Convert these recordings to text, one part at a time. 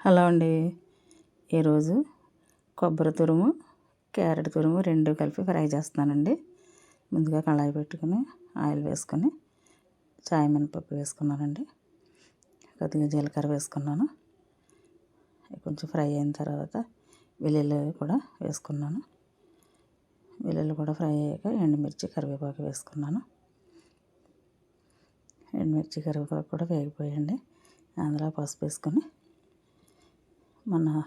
Hello అండి. ఈరోజు కొబ్బరి తురుము క్యారెట్ తురుము రెండు కలిపి ఫ్రై చేస్తున్నానండి. ముందుగా కళాయి పెట్టుకుని ఆయిల్ వేసుకొని చాయ్ మినపప్పు వేసుకున్నానండి. కొద్దిగా జీలకర్ర వేసుకున్నాను. కొంచెం ఫ్రై అయిన తర్వాత వెల్లుల్లి కూడా వేసుకున్నాను. వెల్లుల్లి కూడా ఫ్రై అయ్యాక ఎండుమిర్చి కరివేపాకు వేసుకున్నాను. ఎండుమిర్చి కరివేపాకు కూడా వేగిపోయండి అందులో పసుపు వేసుకొని మన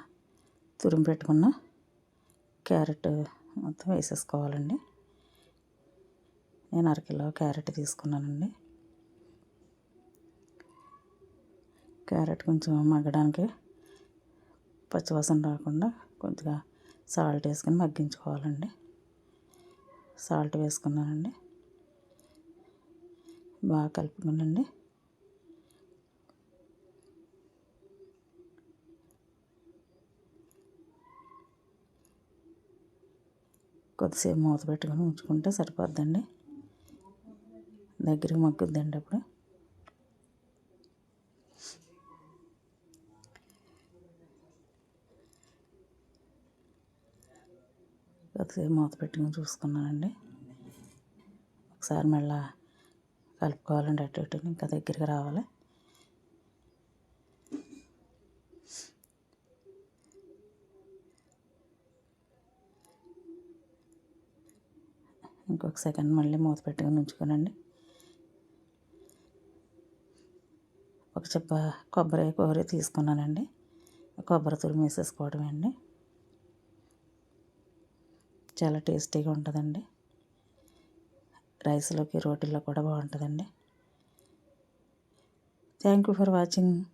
తురిమి పెట్టుకున్న క్యారెట్ మొత్తం వేసేసుకోవాలండి. నేను అరకిలో క్యారెట్ తీసుకున్నానండి. క్యారెట్ కొంచెం మగ్గడానికి పచ్చివాసన రాకుండా కొద్దిగా సాల్ట్ వేసుకొని మగ్గించుకోవాలండి. సాల్ట్ వేసుకున్నానండి. బాగా కలుపుకునండి కొద్దిసేపు మూత పెట్టుకొని ఉంచుకుంటే సరిపోద్దండి. దగ్గరికి మగ్గుద్దండి అప్పుడు. కొద్దిసేపు మూత పెట్టుకుని చూసుకున్నానండి. ఒకసారి మళ్ళీ కలుపుకోవాలండి అటు ఇటు ఇంకా దగ్గరికి రావాలి. ఇంకొక సెకండ్ మళ్ళీ మూత పెట్టుకొని ఉంచుకోనండి. ఒక చెప్ప కొబ్బరి కూర తీసుకున్నానండి. కొబ్బరి తురుము వేసేసుకోవడమే అండి. చాలా టేస్టీగా ఉంటుందండి. రైస్లోకి రోటీల్లో కూడా బాగుంటుందండి. Thank you for watching.